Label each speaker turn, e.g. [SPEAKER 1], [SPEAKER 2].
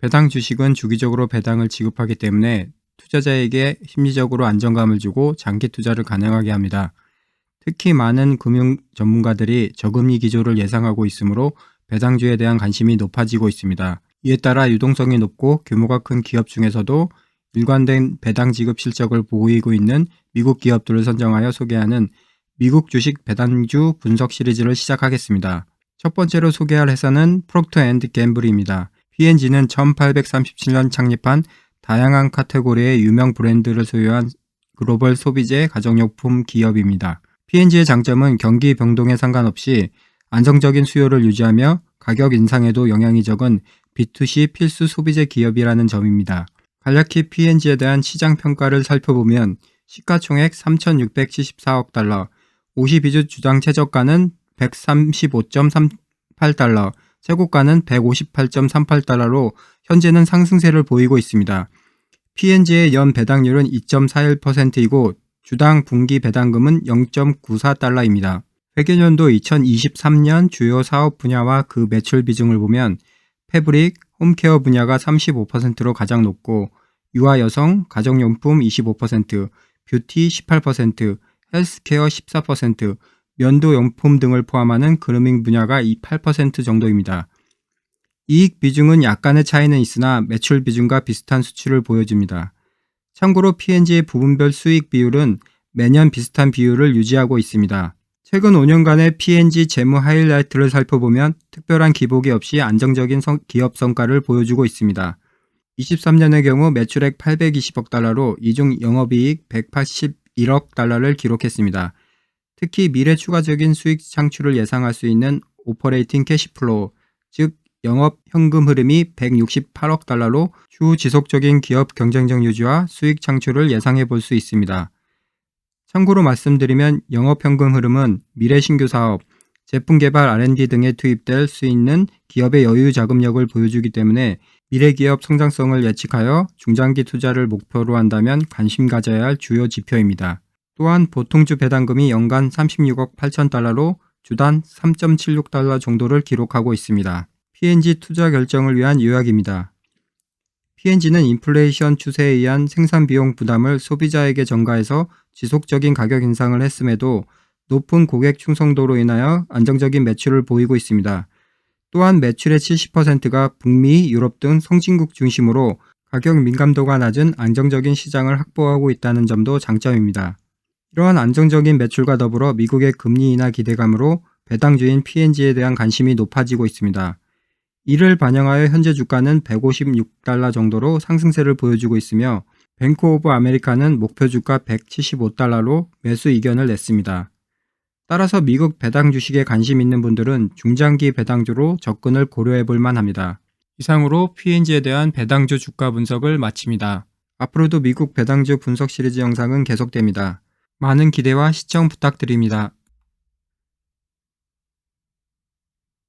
[SPEAKER 1] 배당 주식은 주기적으로 배당을 지급하기 때문에 투자자에게 심리적으로 안정감을 주고 장기 투자를 가능하게 합니다. 특히 많은 금융 전문가들이 저금리 기조를 예상하고 있으므로 배당주에 대한 관심이 높아지고 있습니다. 이에 따라 유동성이 높고 규모가 큰 기업 중에서도 일관된 배당 지급 실적을 보이고 있는 미국 기업들을 선정하여 소개하는 미국 주식 배당주 분석 시리즈를 시작하겠습니다. 첫 번째로 소개할 회사는 프록터 앤드 갬블입니다. P&G는 1837년 창립한 다양한 카테고리의 유명 브랜드를 소유한 글로벌 소비재 가정용품 기업입니다. P&G의 장점은 경기 변동에 상관없이 안정적인 수요를 유지하며 가격 인상에도 영향이 적은 B2C 필수 소비재 기업이라는 점입니다. 간략히 P&G에 대한 시장 평가를 살펴보면 시가총액 3,674억 달러, 52주 주당 최저가는 135.38달러, 최고가는 158.38달러로 현재는 상승세를 보이고 있습니다. P&G의 연 배당률은 2.41%이고 주당 분기 배당금은 0.94달러입니다. 회계연도 2023년 주요 사업 분야와 그 매출 비중을 보면 패브릭, 홈케어 분야가 35%로 가장 높고 유아 여성, 가정용품 25%, 뷰티 18%, 헬스케어 14%, 면도용품 등을 포함하는 그루밍 분야가 8% 정도입니다. 이익 비중은 약간의 차이는 있으나 매출 비중과 비슷한 수치를 보여줍니다. 참고로 P&G의 부분별 수익 비율은 매년 비슷한 비율을 유지하고 있습니다. 최근 5년간의 P&G 재무 하이라이트를 살펴보면 특별한 기복이 없이 안정적인 성- 기업 성과를 보여주고 있습니다. 23년의 경우 매출액 820억 달러로 이중 영업이익 181억 달러를 기록했습니다. 특히 미래 추가적인 수익 창출을 예상할 수 있는 오퍼레이팅 캐시플로우, 즉 영업 현금 흐름이 168억 달러로 추후 지속적인 기업 경쟁력 유지와 수익 창출을 예상해 볼 수 있습니다. 참고로 말씀드리면 영업 현금 흐름은 미래 신규 사업, 제품 개발 R&D 등에 투입될 수 있는 기업의 여유 자금력을 보여주기 때문에 미래 기업 성장성을 예측하여 중장기 투자를 목표로 한다면 관심 가져야 할 주요 지표입니다. 또한 보통주 배당금이 연간 36억 8천 달러로 주단 3.76달러 정도를 기록하고 있습니다. P&G 투자 결정을 위한 요약입니다. P&G는 인플레이션 추세에 의한 생산 비용 부담을 소비자에게 전가해서 지속적인 가격 인상을 했음에도 높은 고객 충성도로 인하여 안정적인 매출을 보이고 있습니다. 또한 매출의 70%가 북미, 유럽 등 선진국 중심으로 가격 민감도가 낮은 안정적인 시장을 확보하고 있다는 점도 장점입니다. 이러한 안정적인 매출과 더불어 미국의 금리 인하 기대감으로 배당주인 P&G에 대한 관심이 높아지고 있습니다. 이를 반영하여 현재 주가는 156달러 정도로 상승세를 보여주고 있으며 뱅크 오브 아메리카는 목표 주가 175달러로 매수 의견을 냈습니다. 따라서 미국 배당 주식에 관심 있는 분들은 중장기 배당주로 접근을 고려해 볼 만합니다. 이상으로 P&G에 대한 배당주 주가 분석을 마칩니다. 앞으로도 미국 배당주 분석 시리즈 영상은 계속됩니다. 많은 기대와 시청 부탁드립니다.